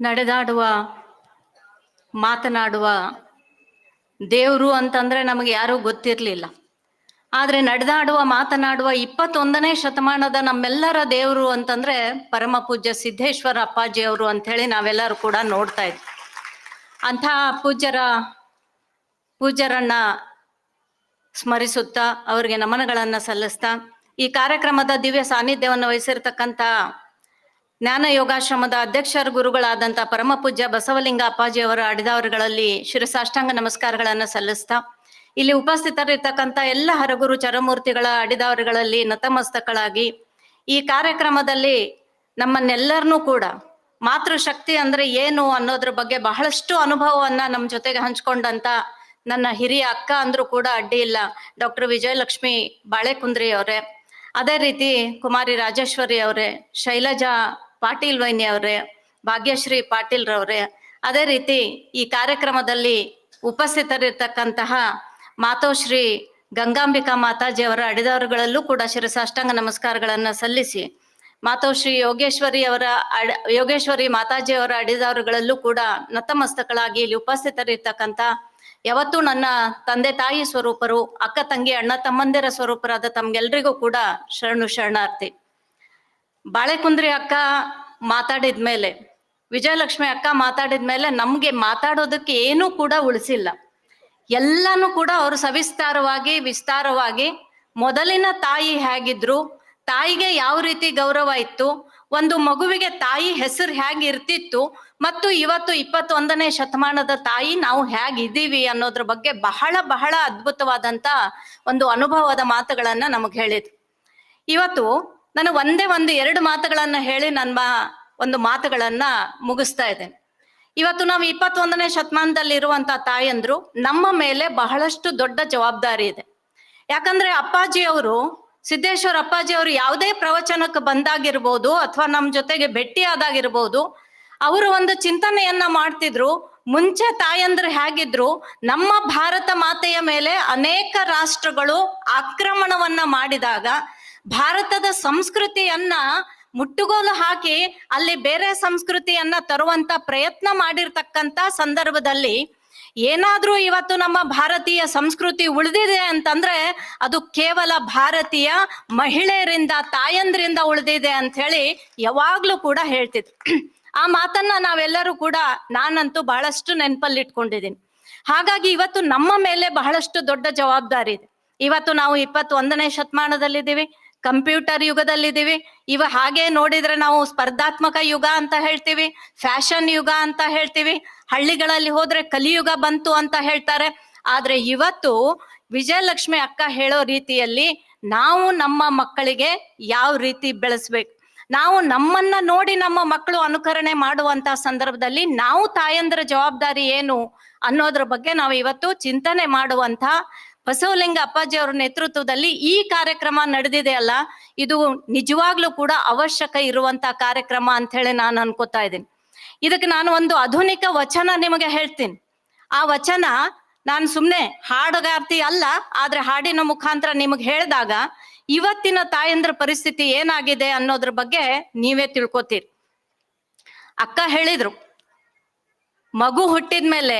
ನಡೆದಾಡುವ, ಮಾತನಾಡುವ ದೇವರು ಅಂತಂದ್ರೆ ನಮಗೆ ಯಾರೂ ಗೊತ್ತಿರಲಿಲ್ಲ. ಆದರೆ ನಡೆದಾಡುವ, ಮಾತನಾಡುವ ಇಪ್ಪತ್ತೊಂದನೇ ಶತಮಾನದ ನಮ್ಮೆಲ್ಲರ ದೇವರು ಅಂತಂದ್ರೆ ಪರಮ ಪೂಜ್ಯ ಸಿದ್ದೇಶ್ವರ ಅಪ್ಪಾಜಿ ಅವರು ಅಂತ ಹೇಳಿ ನಾವೆಲ್ಲರೂ ಕೂಡ ನೋಡ್ತಾ ಇದ್ವಿ. ಅಂಥ ಪೂಜ್ಯರ, ಪೂಜ್ಯರನ್ನ ಸ್ಮರಿಸುತ್ತಾ, ಅವರಿಗೆ ನಮನಗಳನ್ನು ಸಲ್ಲಿಸ್ತಾ, ಈ ಕಾರ್ಯಕ್ರಮದ ದಿವ್ಯ ಸಾನ್ನಿಧ್ಯವನ್ನು ವಹಿಸಿರ್ತಕ್ಕಂಥ ಜ್ಞಾನ ಯೋಗಾಶ್ರಮದ ಅಧ್ಯಕ್ಷರ ಗುರುಗಳಾದಂಥ ಪರಮ ಪೂಜ್ಯ ಬಸವಲಿಂಗ ಅಪ್ಪಾಜಿ ಅವರ ಅಡಿದವರುಗಳಲ್ಲಿ ಶಿರಸಾಷ್ಟಾಂಗ ನಮಸ್ಕಾರಗಳನ್ನು ಸಲ್ಲಿಸ್ತಾ, ಇಲ್ಲಿ ಉಪಸ್ಥಿತರಿರ್ತಕ್ಕಂಥ ಎಲ್ಲ ಹರಗುರು ಚರಮೂರ್ತಿಗಳ ಅಡಿದವರುಗಳಲ್ಲಿ ನತಮಸ್ತಕಳಾಗಿ ಈ ಕಾರ್ಯಕ್ರಮದಲ್ಲಿ ನಮ್ಮನ್ನೆಲ್ಲರನ್ನೂ ಕೂಡ ಮಾತೃಶಕ್ತಿ ಅಂದ್ರೆ ಏನು ಅನ್ನೋದ್ರ ಬಗ್ಗೆ ಬಹಳಷ್ಟು ಅನುಭವವನ್ನ ನಮ್ಮ ಜೊತೆಗೆ ಹಂಚ್ಕೊಂಡಂತ ನನ್ನ ಹಿರಿಯ ಅಕ್ಕ ಅಂದ್ರೂ ಕೂಡ ಅಡ್ಡಿ ಇಲ್ಲ, ಡಾಕ್ಟರ್ ವಿಜಯಲಕ್ಷ್ಮಿ ಬಾಳೆಕುಂದ್ರಿ ಅವರೇ ಅದೇ ರೀತಿ ಕುಮಾರಿ ರಾಜೇಶ್ವರಿ ಅವರೇ ಶೈಲಜಾ ಪಾಟೀಲ್ ವೈನಿ ಅವರೇ, ಭಾಗ್ಯಶ್ರೀ ಪಾಟೀಲ್ ರವರೇ, ಅದೇ ರೀತಿ ಈ ಕಾರ್ಯಕ್ರಮದಲ್ಲಿ ಉಪಸ್ಥಿತರಿರ್ತಕ್ಕಂತಹ ಮಾತೋಶ್ರೀ ಗಂಗಾಂಬಿಕಾ ಮಾತಾಜಿ ಅವರ ಅಡಿದವರುಗಳಲ್ಲೂ ಕೂಡ ಶಿರಸಾಷ್ಟಾಂಗ ನಮಸ್ಕಾರಗಳನ್ನು ಸಲ್ಲಿಸಿ, ಮಾತೋಶ್ರೀ ಯೋಗೇಶ್ವರಿ ಅವರ ಅಡ, ಯೋಗೇಶ್ವರಿ ಮಾತಾಜಿ ಅವರ ಅಡಿದವರುಗಳಲ್ಲೂ ಕೂಡ ನತಮಸ್ತಕಳಾಗಿ ಇಲ್ಲಿ ಉಪಸ್ಥಿತರಿರ್ತಕ್ಕಂಥ ಯಾವತ್ತೂ ನನ್ನ ತಂದೆ ತಾಯಿ ಸ್ವರೂಪರು, ಅಕ್ಕ ತಂಗಿ, ಅಣ್ಣ ತಮ್ಮಂದಿರ ಸ್ವರೂಪರಾದ ತಮ್ಗೆಲ್ರಿಗೂ ಕೂಡ ಶರಣು ಶರಣಾರ್ಥಿ. ಬಾಳೆಕುಂದ್ರಿ ಅಕ್ಕ ಮಾತಾಡಿದ ಮೇಲೆ, ವಿಜಯಲಕ್ಷ್ಮಿ ಅಕ್ಕ ಮಾತಾಡಿದ ಮೇಲೆ ನಮ್ಗೆ ಮಾತಾಡೋದಕ್ಕೆ ಏನೂ ಕೂಡ ಉಳಿಸಿಲ್ಲ. ಎಲ್ಲಾನು ಕೂಡ ಅವರು ಸವಿಸ್ತಾರವಾಗಿ, ವಿಸ್ತಾರವಾಗಿ, ಮೊದಲಿನ ತಾಯಿ ಹೇಗಿದ್ರು, ತಾಯಿಗೆ ಯಾವ ರೀತಿ ಗೌರವ ಇತ್ತು, ಒಂದು ಮಗುವಿಗೆ ತಾಯಿ ಹೆಸರು ಹೇಗಿರ್ತಿತ್ತು, ಮತ್ತು ಇವತ್ತು ಇಪ್ಪತ್ತೊಂದನೇ ಶತಮಾನದ ತಾಯಿ ನಾವು ಹೇಗಿದ್ದೀವಿ ಅನ್ನೋದ್ರ ಬಗ್ಗೆ ಬಹಳ ಬಹಳ ಅದ್ಭುತವಾದಂತ ಒಂದು ಅನುಭವದ ಮಾತುಗಳನ್ನ ನಮಗೆ ಹೇಳಿದ್ರು. ಇವತ್ತು ನಾನು ಒಂದೇ ಒಂದು ಎರಡು ಮಾತುಗಳನ್ನ ಹೇಳಿ ನನ್ನ ಒಂದು ಮಾತುಗಳನ್ನ ಮುಗಿಸ್ತಾ ಇದ್ದೇನೆ. ಇವತ್ತು ನಾವು ಇಪ್ಪತ್ತೊಂದನೇ ಶತಮಾನದಲ್ಲಿ ಇರುವಂತ ತಾಯಂದ್ರು ನಮ್ಮ ಮೇಲೆ ಬಹಳಷ್ಟು ದೊಡ್ಡ ಜವಾಬ್ದಾರಿ ಇದೆ. ಯಾಕಂದ್ರೆ ಅಪ್ಪಾಜಿ ಅವರು, ಸಿದ್ದೇಶ್ವರ ಅಪ್ಪಾಜಿ ಅವರು ಯಾವುದೇ ಪ್ರವಚನಕ್ಕೆ ಬಂದಾಗಿರ್ಬೋದು ಅಥವಾ ನಮ್ಮ ಜೊತೆಗೆ ಭೇಟಿ ಆದಾಗಿರ್ಬೋದು, ಅವರು ಒಂದು ಚಿಂತನೆಯನ್ನ ಮಾಡ್ತಿದ್ರು, ಮುಂಚೆ ತಾಯಂದ್ರು ಹೇಗಿದ್ರು, ನಮ್ಮ ಭಾರತ ಮಾತೆಯ ಮೇಲೆ ಅನೇಕ ರಾಷ್ಟ್ರಗಳು ಆಕ್ರಮಣವನ್ನ ಮಾಡಿದಾಗ ಭಾರತದ ಸಂಸ್ಕೃತಿಯನ್ನ ಮುಟ್ಟುಗೋಲು ಹಾಕಿ ಅಲ್ಲಿ ಬೇರೆ ಸಂಸ್ಕೃತಿಯನ್ನ ತರುವಂತ ಪ್ರಯತ್ನ ಮಾಡಿರ್ತಕ್ಕಂತ ಸಂದರ್ಭದಲ್ಲಿ ಏನಾದ್ರೂ ಇವತ್ತು ನಮ್ಮ ಭಾರತೀಯ ಸಂಸ್ಕೃತಿ ಉಳಿದಿದೆ ಅಂತಂದ್ರೆ ಅದು ಕೇವಲ ಭಾರತೀಯ ಮಹಿಳೆಯರಿಂದ, ತಾಯಂದ್ರಿಂದ ಉಳಿದಿದೆ ಅಂತ ಹೇಳಿ ಯಾವಾಗ್ಲೂ ಕೂಡ ಹೇಳ್ತಿದ್ರು. ಆ ಮಾತನ್ನ ನಾವೆಲ್ಲರೂ ಕೂಡ ನಾನಂತೂ ಬಹಳಷ್ಟು ನೆನಪಲ್ಲಿ ಇಟ್ಕೊಂಡಿದ್ದೀನಿ ಹಾಗಾಗಿ ಇವತ್ತು ನಮ್ಮ ಮೇಲೆ ಬಹಳಷ್ಟು ದೊಡ್ಡ ಜವಾಬ್ದಾರಿ ಇದೆ. ಇವತ್ತು ನಾವು ಇಪ್ಪತ್ತೊಂದನೇ ಶತಮಾನದಲ್ಲಿದ್ದೀವಿ. ಕಂಪ್ಯೂಟರ್ ಯುಗದಲ್ಲಿದ್ದೀವಿ. ಇವ ಹಾಗೆ ನೋಡಿದ್ರೆ ನಾವು ಸ್ಪರ್ಧಾತ್ಮಕ ಯುಗ ಅಂತ ಹೇಳ್ತೀವಿ, ಫ್ಯಾಷನ್ ಯುಗ ಅಂತ ಹೇಳ್ತೀವಿ, ಹಳ್ಳಿಗಳಲ್ಲಿ ಹೋದ್ರೆ ಕಲಿಯುಗ ಬಂತು ಅಂತ ಹೇಳ್ತಾರೆ. ಆದ್ರೆ ಇವತ್ತು ವಿಜಯಲಕ್ಷ್ಮಿ ಅಕ್ಕ ಹೇಳೋ ರೀತಿಯಲ್ಲಿ ನಾವು ನಮ್ಮ ಮಕ್ಕಳಿಗೆ ಯಾವ ರೀತಿ ಬೆಳೆಸ್ಬೇಕು? ನಾವು ನಮ್ಮನ್ನ ನೋಡಿ ನಮ್ಮ ಮಕ್ಕಳು ಅನುಕರಣೆ ಮಾಡುವಂತ ಸಂದರ್ಭದಲ್ಲಿ ನಾವು ತಾಯಂದ್ರ ಜವಾಬ್ದಾರಿ ಏನು ಅನ್ನೋದ್ರ ಬಗ್ಗೆ ನಾವು ಇವತ್ತು ಚಿಂತನೆ ಮಾಡುವಂತ ಬಸವಲಿಂಗ ಅಪ್ಪಾಜಿ ಅವರ ನೇತೃತ್ವದಲ್ಲಿ ಈ ಕಾರ್ಯಕ್ರಮ ನಡೆದಿದೆ ಅಲ್ಲ, ಇದು ನಿಜವಾಗ್ಲೂ ಕೂಡ ಅವಶ್ಯಕ ಇರುವಂತ ಕಾರ್ಯಕ್ರಮ ಅಂತ ಹೇಳಿ ನಾನು ಅನ್ಕೋತಾ ಇದ್ದೀನಿ. ಇದಕ್ಕೆ ನಾನು ಒಂದು ಆಧುನಿಕ ವಚನ ನಿಮಗೆ ಹೇಳ್ತೀನಿ. ಆ ವಚನ ನಾನು ಸುಮ್ಮನೆ ಹಾಡುಗಾರ್ತಿ ಅಲ್ಲ, ಆದ್ರೆ ಹಾಡಿನ ಮುಖಾಂತರ ನಿಮಗೆ ಹೇಳಿದಾಗ ಇವತ್ತಿನ ತಾಯಂದ್ರ ಪರಿಸ್ಥಿತಿ ಏನಾಗಿದೆ ಅನ್ನೋದ್ರ ಬಗ್ಗೆ ನೀವೇ ತಿಳ್ಕೊತೀರಿ. ಅಕ್ಕ ಹೇಳಿದ್ರು, ಮಗು ಹುಟ್ಟಿದ್ಮೇಲೆ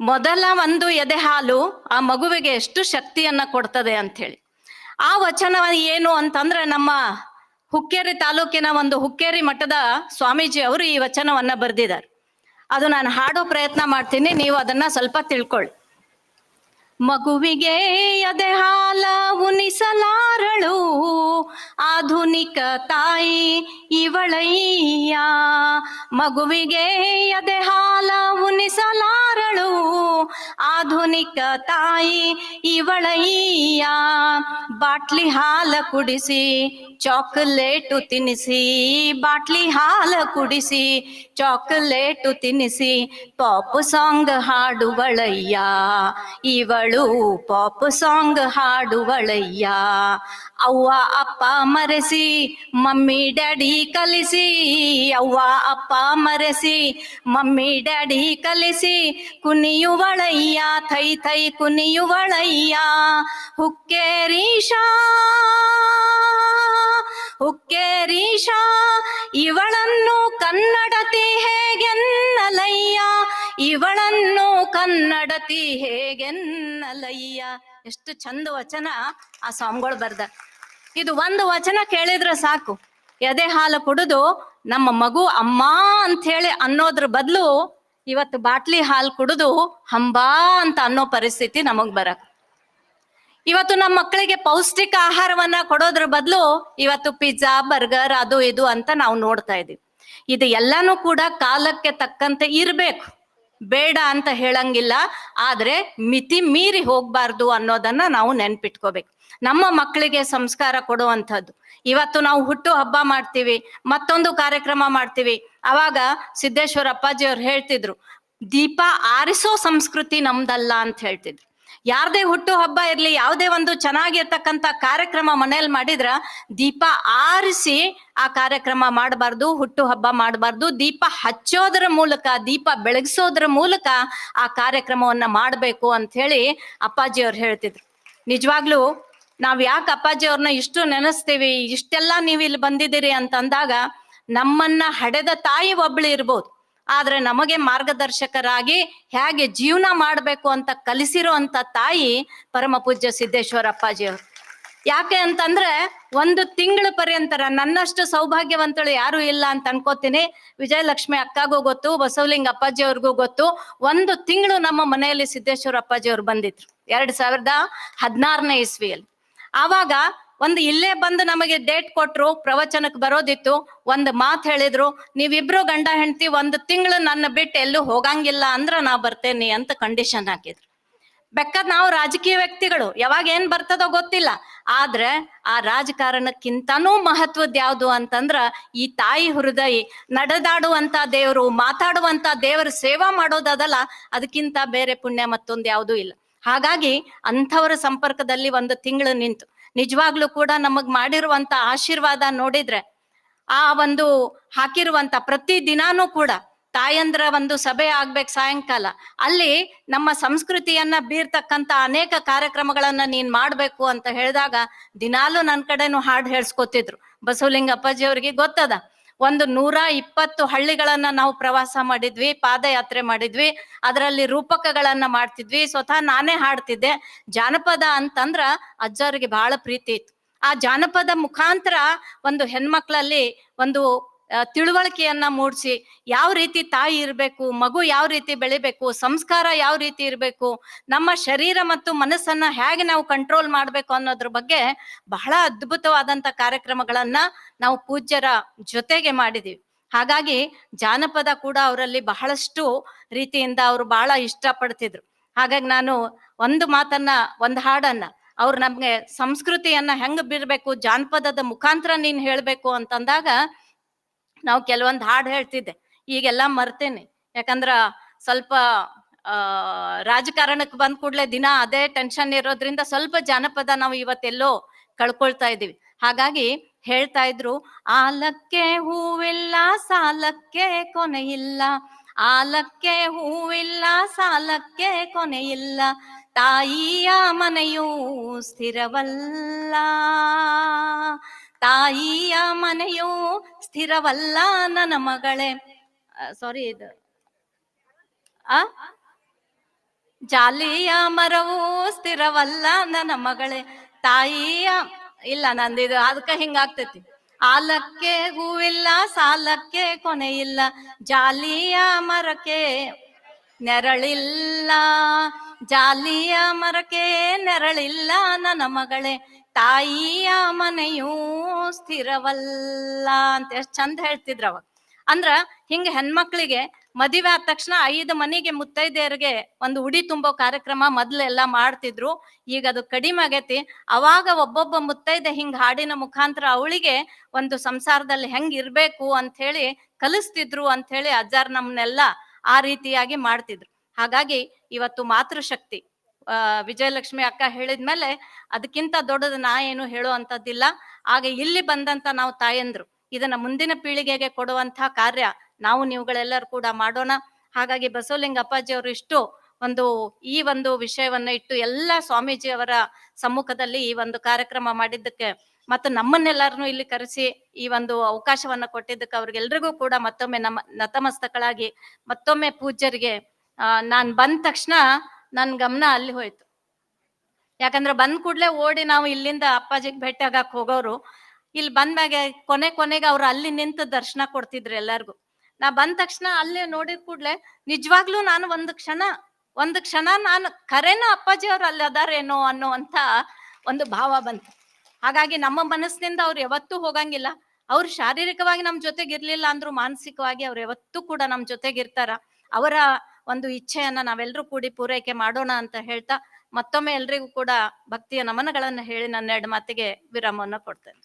ಮೊದಲ ಒಂದು ಎದೆ ಹಾಲು ಆ ಮಗುವಿಗೆ ಎಷ್ಟು ಶಕ್ತಿಯನ್ನ ಕೊಡ್ತದೆ ಅಂತ ಆ ವಚನ ಏನು ಅಂತಂದ್ರೆ ನಮ್ಮ ಹುಕ್ಕೇರಿ ತಾಲೂಕಿನ ಒಂದು ಹುಕ್ಕೇರಿ ಮಠದ ಸ್ವಾಮೀಜಿ ಅವರು ಈ ವಚನವನ್ನ ಬರೆದಿದ್ದಾರೆ. ಅದು ನಾನು ಹಾಡೋ ಪ್ರಯತ್ನ ಮಾಡ್ತೀನಿ, ನೀವು ಅದನ್ನ ಸ್ವಲ್ಪ ತಿಳ್ಕೊಳ್ಳಿ. ಮಗುವಿಗೆ ಎದೆ ಹಾಲ ಉಣಿಸಲಾರಳು. ಆಧುನಿಕ ತಾಯಿ ಇವಳಯ್ಯ. ಮಗುವಿಗೆ ಎದೆ ಹಾಲ ಉನಿಸಲಾರಳು ಆಧುನಿಕ ತಾಯಿ ಇವಳಯ್ಯ. ಬಾಟ್ಲಿ ಹಾಲ ಕುಡಿಸಿ, ಚಾಕೊಲೇಟು ತಿನ್ನಿಸಿ ಬಾಟ್ಲಿ ಹಾಲ ಕುಡಿಸಿ, ಚಾಕೊಲೇಟು ತಿನ್ನಿಸಿ ಪಾಪ್ ಸಾಂಗ್ ಹಾಡುವಳಯ್ಯ ಇವಳ ಇವಳು ಪಾಪ್ ಸಾಂಗ್ ಹಾಡುವಳಯ್ಯ ಅವ್ವ, ಅಪ್ಪ ಮರೆಸಿ, ಮಮ್ಮಿ, ಡ್ಯಾಡಿ ಕಲಿಸಿ. ಅವ್ವ, ಅಪ್ಪ ಮರೆಸಿ, ಮಮ್ಮಿ, ಡ್ಯಾಡಿ ಕಲಿಸಿ. ಕುನಿಯುವಳಯ್ಯ ಥೈ ಥೈ ಕುನಿಯುವಳಯ್ಯ ಹುಕ್ಕೇರೀಶಾ ಹುಕ್ಕೇರೀಶಾ ಇವಳನ್ನು ಕನ್ನಡತಿ ಹೇಗೆನ್ನಲಯ್ಯ ಕನ್ನಡತಿ ಹೇಗೆನ್ನಲಯ್ಯ? ಎಷ್ಟು ಚಂದ ವಚನ ಆ ಸ್ವಾಮಿಗಳು ಬರ್ದ. ಇದು ಒಂದು ವಚನ ಕೇಳಿದ್ರೆ ಸಾಕು. ಎದೆ ಹಾಲು ಕುಡಿದು ನಮ್ಮ ಮಗು ಅಮ್ಮ ಅಂತ ಹೇಳಿ ಅನ್ನೋದ್ರ ಬದಲು ಇವತ್ತು ಬಾಟ್ಲಿ ಹಾಲು ಕುಡಿದು ಹಂಬಾ ಅಂತ ಅನ್ನೋ ಪರಿಸ್ಥಿತಿ ನಮಗ್ ಬರಕ್ ಇವತ್ತು ನಮ್ಮ ಮಕ್ಕಳಿಗೆ ಪೌಷ್ಟಿಕ ಆಹಾರವನ್ನ ಕೊಡೋದ್ರ ಬದಲು ಇವತ್ತು ಪಿಜ್ಜಾ, ಬರ್ಗರ್ ಅದು ಇದು ಅಂತ ನಾವು ನೋಡ್ತಾ ಇದೀವಿ. ಇದು ಎಲ್ಲಾನು ಕೂಡ ಕಾಲಕ್ಕೆ ತಕ್ಕಂತೆ ಇರ್ಬೇಕು. ಬೇಡ ಅಂತ ಹೇಳಂಗಿಲ್ಲ. ಆದ್ರೆ ಮಿತಿ ಮೀರಿ ಹೋಗ್ಬಾರ್ದು ಅನ್ನೋದನ್ನ ನಾವು ನೆನ್ಪಿಟ್ಕೋಬೇಕು. ನಮ್ಮ ಮಕ್ಕಳಿಗೆ ಸಂಸ್ಕಾರ ಕೊಡುವಂಥದ್ದು. ಇವತ್ತು ನಾವು ಹುಟ್ಟು ಹಬ್ಬ ಮಾಡ್ತೀವಿ, ಮತ್ತೊಂದು ಕಾರ್ಯಕ್ರಮ ಮಾಡ್ತೀವಿ. ಅವಾಗ ಸಿದ್ದೇಶ್ವರ ಅಪ್ಪಾಜಿ ಅವ್ರು ಹೇಳ್ತಿದ್ರು, ದೀಪ ಆರಿಸೋ ಸಂಸ್ಕೃತಿ ನಮ್ದಲ್ಲ ಅಂತ ಹೇಳ್ತಿದ್ರು. ಯಾರ್ದೇ ಹುಟ್ಟು ಹಬ್ಬ ಇರ್ಲಿ, ಯಾವುದೇ ಒಂದು ಚೆನ್ನಾಗಿರ್ತಕ್ಕಂಥ ಕಾರ್ಯಕ್ರಮ ಮನೆಯಲ್ಲಿ ಮಾಡಿದ್ರ ದೀಪ ಆರಿಸಿ ಆ ಕಾರ್ಯಕ್ರಮ ಮಾಡಬಾರ್ದು, ಹುಟ್ಟು ಹಬ್ಬ ಮಾಡಬಾರ್ದು. ದೀಪ ಹಚ್ಚೋದ್ರ ಮೂಲಕ, ದೀಪ ಬೆಳಗಿಸೋದ್ರ ಮೂಲಕ ಆ ಕಾರ್ಯಕ್ರಮವನ್ನ ಮಾಡಬೇಕು ಅಂತ ಹೇಳಿ ಅಪ್ಪಾಜಿ ಅವ್ರು ಹೇಳ್ತಿದ್ರು. ನಿಜವಾಗ್ಲೂ ನಾವ್ ಯಾಕೆ ಅಪ್ಪಾಜಿ ಅವ್ರನ್ನ ಇಷ್ಟು ನೆನೆಸ್ತೀವಿ, ಇಷ್ಟೆಲ್ಲ ನೀವು ಇಲ್ಲಿ ಬಂದಿದ್ದೀರಿ ಅಂತ ಅಂದಾಗ ನಮ್ಮನ್ನ ಹಡೆದ ತಾಯಿ ಒಬ್ಳು ಇರ್ಬೋದು. ಆದ್ರೆ ನಮಗೆ ಮಾರ್ಗದರ್ಶಕರಾಗಿ ಹೇಗೆ ಜೀವನ ಮಾಡಬೇಕು ಅಂತ ಕಲಿಸಿರೋ ಅಂತ ತಾಯಿ ಪರಮ ಪೂಜ್ಯ ಸಿದ್ದೇಶ್ವರ ಅಪ್ಪಾಜಿ ಅವರು ಯಾಕೆ ಅಂತಂದ್ರೆ ಒಂದು ತಿಂಗಳ ಪರ್ಯಂತರ ನನ್ನಷ್ಟು ಸೌಭಾಗ್ಯವಂತಳು ಯಾರು ಇಲ್ಲ ಅಂತ ಅನ್ಕೋತೀನಿ. ವಿಜಯಲಕ್ಷ್ಮಿ ಅಕ್ಕಗೂ ಗೊತ್ತು, ಬಸವಲಿಂಗ ಅಪ್ಪಾಜಿ ಅವ್ರಿಗೂ ಗೊತ್ತು. ಒಂದು ತಿಂಗಳು ನಮ್ಮ ಮನೆಯಲ್ಲಿ ಸಿದ್ದೇಶ್ವರ ಅಪ್ಪಾಜಿ ಅವ್ರು ಬಂದಿದ್ರು. ಎರಡ್ ಸಾವಿರದ ಹದಿನಾರನೇ ಇಸ್ವಿಯಲ್ಲಿ. ಆವಾಗ ಒಂದು ಇಲ್ಲೇ ಬಂದು ನಮಗೆ ಡೇಟ್ ಕೊಟ್ರು, ಪ್ರವಚನಕ್ಕೆ ಬರೋದಿತ್ತು, ಒಂದು ಮಾತು ಹೇಳಿದ್ರು, ನೀವಿಬ್ರು ಗಂಡ ಹೆಂಡತಿ ಒಂದು ತಿಂಗಳು ನನ್ನ ಬಿಟ್ಟು ಎಲ್ಲೂ ಹೋಗಂಗಿಲ್ಲ ಅಂದ್ರ ನಾ ಬರ್ತೇನೆ ಅಂತ ಕಂಡೀಷನ್ ಹಾಕಿದ್ರು. ಬೆಕ್ಕ ನಾವು ರಾಜಕೀಯ ವ್ಯಕ್ತಿಗಳು, ಯಾವಾಗ ಏನ್ ಬರ್ತದೋ ಗೊತ್ತಿಲ್ಲ. ಆದ್ರೆ ಆ ರಾಜಕಾರಣಕ್ಕಿಂತನೂ ಮಹತ್ವದ ಯಾವುದು ಅಂತಂದ್ರ ಈ ತಾಯಿ ಹೃದಯ, ನಡೆದಾಡುವಂತ ದೇವರು, ಮಾತಾಡುವಂತ ದೇವರ ಸೇವಾ ಮಾಡೋದದಲ್ಲ, ಅದಕ್ಕಿಂತ ಬೇರೆ ಪುಣ್ಯ ಮತ್ತೊಂದು ಯಾವುದೂ ಇಲ್ಲ. ಹಾಗಾಗಿ ಅಂಥವರ ಸಂಪರ್ಕದಲ್ಲಿ ಒಂದು ತಿಂಗಳು ನಿಂತು ನಿಜವಾಗ್ಲೂ ಕೂಡ ನಮಗ್ ಮಾಡಿರುವಂತ ಆಶೀರ್ವಾದ ನೋಡಿದ್ರೆ ಆ ಒಂದು ಹಾಕಿರುವಂತ ಪ್ರತಿ ದಿನಾನೂ ಕೂಡ ತಾಯಂದ್ರ ಒಂದು ಸಭೆ ಆಗ್ಬೇಕು ಸಾಯಂಕಾಲ. ಅಲ್ಲಿ ನಮ್ಮ ಸಂಸ್ಕೃತಿಯನ್ನ ಬೀರ್ತಕ್ಕಂತ ಅನೇಕ ಕಾರ್ಯಕ್ರಮಗಳನ್ನ ನೀನ್ ಮಾಡ್ಬೇಕು ಅಂತ ಹೇಳಿದಾಗ ದಿನಾಲು ನನ್ ಕಡೆನು ಹಾಡು ಹೇಳ್ಸ್ಕೊತಿದ್ರು. ಬಸವಲಿಂಗ ಅಪ್ಪಾಜಿ ಅವ್ರಿಗೆ ಗೊತ್ತದ? ಒಂದು ನೂರ ಇಪ್ಪತ್ತು ಹಳ್ಳಿಗಳನ್ನ ನಾವು ಪ್ರವಾಸ ಮಾಡಿದ್ವಿ, ಪಾದಯಾತ್ರೆ ಮಾಡಿದ್ವಿ, ಅದರಲ್ಲಿ ರೂಪಕಗಳನ್ನ ಮಾಡ್ತಿದ್ವಿ. ಸ್ವತಃ ನಾನೇ ಹಾಡ್ತಿದ್ದೆ. ಜಾನಪದ ಅಂತಂದ್ರ ಅಜ್ಜರಿಗೆ ಬಹಳ ಪ್ರೀತಿ ಇತ್ತು. ಆ ಜಾನಪದ ಮುಖಾಂತರ ಒಂದು ಹೆಣ್ಮಕ್ಳಲ್ಲಿ ಒಂದು ತಿಳುವಳಿಕೆಯನ್ನ ಮೂಡಿಸಿ ಯಾವ ರೀತಿ ತಾಯಿ ಇರಬೇಕು, ಮಗು ಯಾವ ರೀತಿ ಬೆಳಿಬೇಕು, ಸಂಸ್ಕಾರ ಯಾವ ರೀತಿ ಇರಬೇಕು, ನಮ್ಮ ಶರೀರ ಮತ್ತು ಮನಸ್ಸನ್ನ ಹೇಗೆ ನಾವು ಕಂಟ್ರೋಲ್ ಮಾಡಬೇಕು ಅನ್ನೋದ್ರ ಬಗ್ಗೆ ಬಹಳ ಅದ್ಭುತವಾದಂತ ಕಾರ್ಯಕ್ರಮಗಳನ್ನ ನಾವು ಪೂಜ್ಯರ ಜೊತೆಗೆ ಮಾಡಿದೀವಿ. ಹಾಗಾಗಿ ಜಾನಪದ ಕೂಡ ಅವರಲ್ಲಿ ಬಹಳಷ್ಟು ರೀತಿಯಿಂದ ಅವರು ಬಹಳ ಇಷ್ಟಪಡ್ತಿದ್ರು. ಹಾಗಾಗಿ ನಾನು ಒಂದು ಮಾತನ್ನ, ಒಂದು ಹಾಡನ್ನ, ಅವ್ರು ನಮ್ಗೆ ಸಂಸ್ಕೃತಿಯನ್ನ ಹೆಂಗ್ ಬಿಡ್ಬೇಕು, ಜಾನಪದದ ಮುಖಾಂತರ ನೀನ್ ಹೇಳ್ಬೇಕು ಅಂತಂದಾಗ ನಾವು ಕೆಲವೊಂದು ಹಾಡು ಹೇಳ್ತಿದ್ದೆ, ಈಗೆಲ್ಲ ಮರ್ತೇನೆ. ಯಾಕಂದ್ರ ಸ್ವಲ್ಪ, ಆ ರಾಜಕಾರಣಕ್ಕೆ ಬಂದ ಕೂಡಲೇ ದಿನ ಅದೇ ಟೆನ್ಷನ್ ಇರೋದ್ರಿಂದ ಸ್ವಲ್ಪ ಜಾನಪದ ನಾವು ಇವತ್ತೆಲ್ಲೋ ಕಳ್ಕೊಳ್ತಾ ಇದೀವಿ ಹಾಗಾಗಿ ಹೇಳ್ತಾ ಇದ್ರು, ಆಲಕ್ಕೆ ಹೂವಿಲ್ಲ, ಸಾಲಕ್ಕೆ ಕೊನೆಯಿಲ್ಲ ಆಲಕ್ಕೆ ಹೂವಿಲ್ಲ, ಸಾಲಕ್ಕೆ ಕೊನೆಯಿಲ್ಲ ತಾಯಿಯ ಮನೆಯೂ ಸ್ಥಿರವಲ್ಲ. ತಾಯಿಯ ಮನೆಯು ಸ್ಥಿರವಲ್ಲ ನನ್ನ ಮಗಳೇ. ಸಾರಿ ಇದು. ಆ? ಜಾಲಿಯ ಮರವು ಸ್ಥಿರವಲ್ಲ ನನ್ನ ಮಗಳೇ. ತಾಯಿಯ, ಇಲ್ಲ ನಂದಿದು ಅದಕ್ಕೆ ಹಿಂಗಾಗ್ತೈತಿ. ಆಲಕ್ಕೆ ಹೂವಿಲ್ಲ, ಸಾಲಕ್ಕೆ ಕೊನೆಯಿಲ್ಲ. ಜಾಲಿಯ ಮರಕ್ಕೆ ನೆರಳಿಲ್ಲ. ಜಾಲಿಯ ಮರಕ್ಕೆ ನೆರಳಿಲ್ಲ. ನನ್ನ ಮಗಳೇ, ತಾಯಿಯ ಮನೆಯೂ ಸ್ಥಿರವಲ್ಲ. ಅಂತ ಎಷ್ಟ್ ಚಂದ ಹೇಳ್ತಿದ್ರ ಅವಾಗ ಅಂದ್ರ ಹಿಂಗ ಹೆಣ್ಮಕ್ಳಿಗೆ ಮದುವೆ ಆದ ತಕ್ಷಣ ಐದು ಮನೆಗೆ ಮುತ್ತೈದೆಯರಿಗೆ ಒಂದು ಉಡಿ ತುಂಬೋ ಕಾರ್ಯಕ್ರಮ ಮೊದ್ಲೆಲ್ಲ ಮಾಡ್ತಿದ್ರು. ಈಗ ಅದು ಕಡಿಮೆ ಆಗೈತಿ. ಅವಾಗ ಒಬ್ಬೊಬ್ಬ ಮುತ್ತೈದೆ ಹಿಂಗ್ ಹಾಡಿನ ಮುಖಾಂತರ ಅವಳಿಗೆ ಒಂದು ಸಂಸಾರದಲ್ಲಿ ಹೆಂಗ್ ಇರ್ಬೇಕು ಅಂತ ಹೇಳಿ ಕಲಿಸ್ತಿದ್ರು ಅಂತ ಹೇಳಿ ಅಜ್ಜಾರ್ ನಮ್ನೆಲ್ಲ ಆ ರೀತಿಯಾಗಿ ಮಾಡ್ತಿದ್ರು. ಹಾಗಾಗಿ ಇವತ್ತು ಮಾತೃಶಕ್ತಿ ವಿಜಯಲಕ್ಷ್ಮಿ ಅಕ್ಕ ಹೇಳಿದ್ಮೇಲೆ ಅದಕ್ಕಿಂತ ದೊಡ್ಡದು ನಾ ಏನು ಹೇಳುವಂತದ್ದಿಲ್ಲ ಆಗ ಇಲ್ಲಿ ಬಂದಂತ ನಾವು ತಾಯಂದ್ರು, ಇದನ್ನ ಮುಂದಿನ ಪೀಳಿಗೆಗೆ ಕೊಡುವಂತಹ ಕಾರ್ಯ ನಾವು ನೀವುಗಳೆಲ್ಲರೂ ಕೂಡ ಮಾಡೋಣ. ಹಾಗಾಗಿ ಬಸವಲಿಂಗ ಅಪ್ಪಾಜಿ ಅವರು ಇಷ್ಟು ಒಂದು, ಈ ಒಂದು ವಿಷಯವನ್ನ ಇಟ್ಟು ಎಲ್ಲ ಸ್ವಾಮೀಜಿಯವರ ಸಮ್ಮುಖದಲ್ಲಿ ಈ ಒಂದು ಕಾರ್ಯಕ್ರಮ ಮಾಡಿದ್ದಕ್ಕೆ ಮತ್ತು ನಮ್ಮನ್ನೆಲ್ಲರನ್ನು ಇಲ್ಲಿ ಕರೆಸಿ ಈ ಒಂದು ಅವಕಾಶವನ್ನ ಕೊಟ್ಟಿದ್ದಕ್ಕೆ ಅವ್ರಿಗೆಲ್ರಿಗೂ ಕೂಡ ಮತ್ತೊಮ್ಮೆ ನಮ್ಮ ನತಮಸ್ತಕಳಾಗಿ ಮತ್ತೊಮ್ಮೆ ಪೂಜ್ಯರಿಗೆ ನಾನು ಬಂದ ತಕ್ಷಣ ನನ್ನ ಗಮನ ಅಲ್ಲಿ ಹೋಯ್ತು. ಯಾಕಂದ್ರೆ ಬಂದ್ ಕೂಡಲೇ ಓಡಿ ನಾವು ಇಲ್ಲಿಂದ ಅಪ್ಪಾಜಿಗ್ ಭೇಟಿ ಆಗಕ್ ಹೋಗೋರು ಇಲ್ಲಿ ಬಂದಾಗ ಕೊನೆ ಕೊನೆಗೆ ಅವ್ರು ಅಲ್ಲಿ ನಿಂತು ದರ್ಶನ ಕೊಡ್ತಿದ್ರು ಎಲ್ಲಾರ್ಗು. ನಾ ಬಂದ ತಕ್ಷಣ ಅಲ್ಲಿ ನೋಡಿದ ಕೂಡಲೇ ನಿಜವಾಗ್ಲೂ ನಾನು ಒಂದು ಕ್ಷಣ ಒಂದು ಕ್ಷಣ ನಾನು ಖರೇನ ಅಪ್ಪಾಜಿ ಅವ್ರು ಅಲ್ಲಿ ಅದಾರೇನೋ ಅನ್ನೋಂತ ಒಂದು ಭಾವ ಬಂತು. ಹಾಗಾಗಿ ನಮ್ಮ ಮನಸ್ಸಿನಿಂದ ಅವ್ರು ಯಾವತ್ತೂ ಹೋಗಂಗಿಲ್ಲ. ಅವ್ರು ಶಾರೀರಿಕವಾಗಿ ನಮ್ ಜೊತೆಗಿರ್ಲಿಲ್ಲ ಅಂದ್ರೂ ಮಾನಸಿಕವಾಗಿ ಅವ್ರು ಯಾವತ್ತೂ ಕೂಡ ನಮ್ ಜೊತೆಗಿರ್ತಾರ ಅವರ ಒಂದು ಇಚ್ಛೆಯನ್ನ ನಾವೆಲ್ಲರೂ ಕೂಡಿ ಪೂರೈಕೆ ಮಾಡೋಣ ಅಂತ ಹೇಳ್ತಾ ಮತ್ತೊಮ್ಮೆ ಎಲ್ರಿಗೂ ಕೂಡ ಭಕ್ತಿಯ ನಮನಗಳನ್ನ ಹೇಳಿ ನನ್ನ ಎರಡು ಮಾತಿಗೆ ವಿರಾಮವನ್ನ ಕೊಡ್ತೇನೆ.